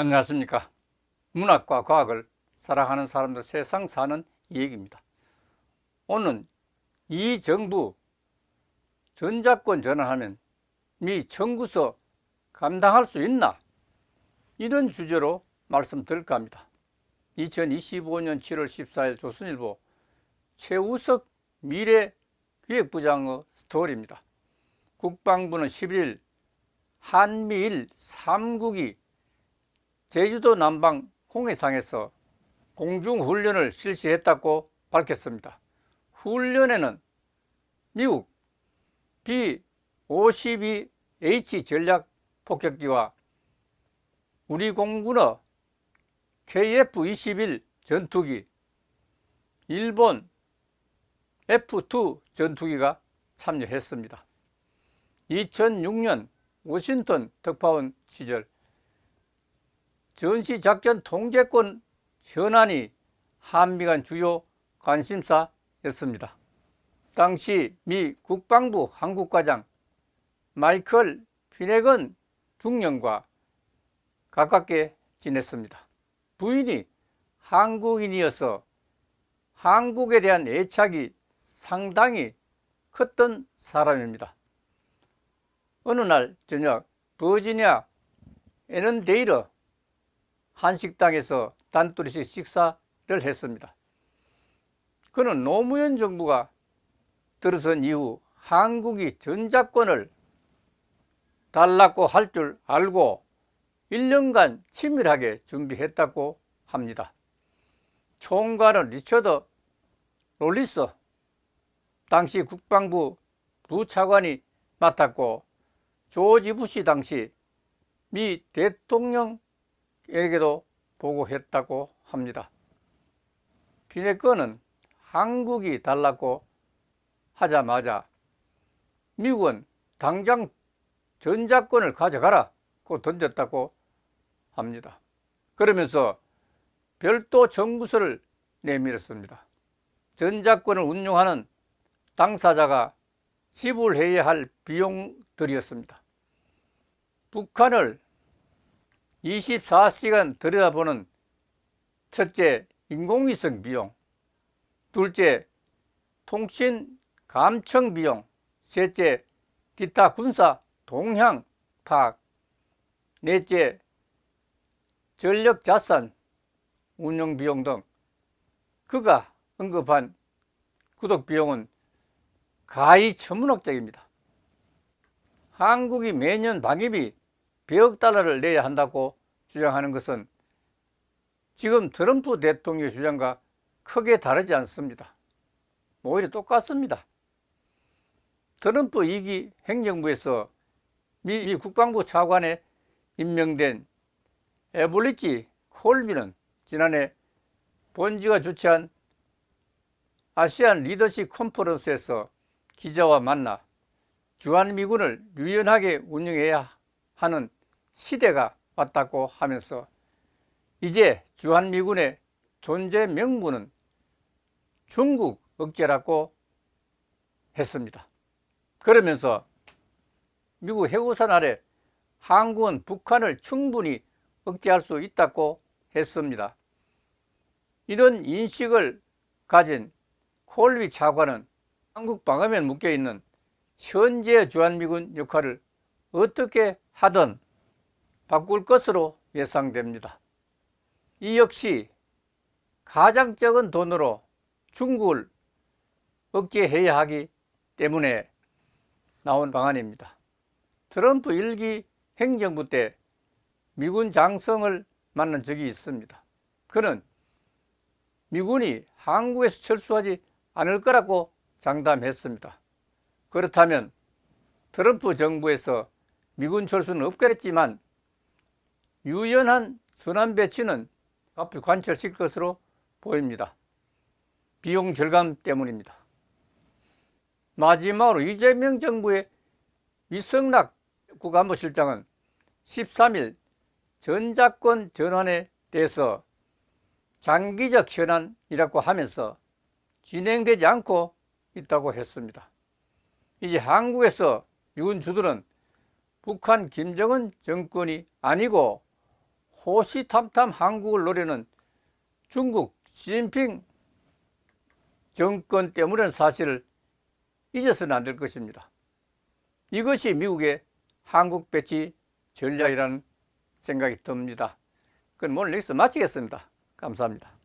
안녕하십니까. 문학과 과학을 사랑하는 사람들 세상 사는 이야기입니다. 오늘 이 정부 전자권 전환하면 미 청구서 감당할 수 있나? 이런 주제로 말씀드릴까 합니다. 2025년 7월 14일 조선일보 최우석 미래기획부장의 스토리입니다. 국방부는 11일 한미일 3국이 제주도 남방 공해상에서 공중훈련을 실시했다고 밝혔습니다. 훈련에는 미국 B-52H 전략 폭격기와 우리 공군의 KF-21 전투기, 일본 F-2 전투기가 참여했습니다. 2006년 워싱턴 특파원 시절 전시작전 통제권 현안이 한미 간 주요 관심사였습니다. 당시 미 국방부 한국과장 마이클 피네건 중령과 가깝게 지냈습니다. 부인이 한국인이어서 한국에 대한 애착이 상당히 컸던 사람입니다. 어느 날 저녁 버지니아 에넌데이러 한식당에서 단둘이씩 식사를 했습니다. 그는 노무현 정부가 들어선 이후 한국이 전자권을 달라고 할 줄 알고 1년간 치밀하게 준비했다고 합니다. 총괄은 리처드 롤리스 당시 국방부 부차관이 맡았고 조지 부시 당시 미 대통령에게도 보고했다고 합니다. 비네건은 한국이 달라고 하자마자 미국은 당장 전자권을 가져가라 고 던졌다고 합니다. 그러면서 별도 정부서를 내밀었습니다. 전자권을 운용하는 당사자가 지불해야 할 비용들이었습니다. 북한을 24시간 들여다보는 첫째, 인공위성 비용, 둘째, 통신 감청 비용, 셋째, 기타 군사 동향 파악, 넷째, 전력 자산 운영 비용 등 그가 언급한 구독 비용은 가히 천문학적입니다. 한국이 매년 방위비 100억 달러를 내야 한다고 주장하는 것은 지금 트럼프 대통령의 주장과 크게 다르지 않습니다. 오히려 똑같습니다. 트럼프 2기 행정부에서 미 국방부 차관에 임명된 에볼리치 콜비는 지난해 본지가 주최한 아시안 리더십 컨퍼런스에서 기자와 만나 주한미군을 유연하게 운영해야 하는 시대가 왔다고 하면서 이제 주한미군의 존재 명분은 중국 억제라고 했습니다. 그러면서 미국 해우산 아래 한국은 북한을 충분히 억제할 수 있다고 했습니다. 이런 인식을 가진 콜비 차관은 한국 방어면 묶여있는 현재 주한미군 역할을 어떻게 하든 바꿀 것으로 예상됩니다. 이 역시 가장 적은 돈으로 중국을 억제해야 하기 때문에 나온 방안입니다. 트럼프 일기 행정부 때 미군 장성을 만난 적이 있습니다. 그는 미군이 한국에서 철수하지 않을 거라고 장담했습니다. 그렇다면 트럼프 정부에서 미군 철수는 없겠지만 유연한 순환 배치는 앞에 관철시킬 것으로 보입니다. 비용 절감 때문입니다. 마지막으로 이재명 정부의 위성락 국안보실장은 13일 전자권 전환에 대해서 장기적 현안이라고 하면서 진행되지 않고 있다고 했습니다. 이제 한국에서 유은주들은 북한 김정은 정권이 아니고 호시탐탐 한국을 노리는 중국 시진핑 정권 때문이라는 사실을 잊어서는 안 될 것입니다. 이것이 미국의 한국 배치 전략이라는 생각이 듭니다. 그럼 오늘 여기서 마치겠습니다. 감사합니다.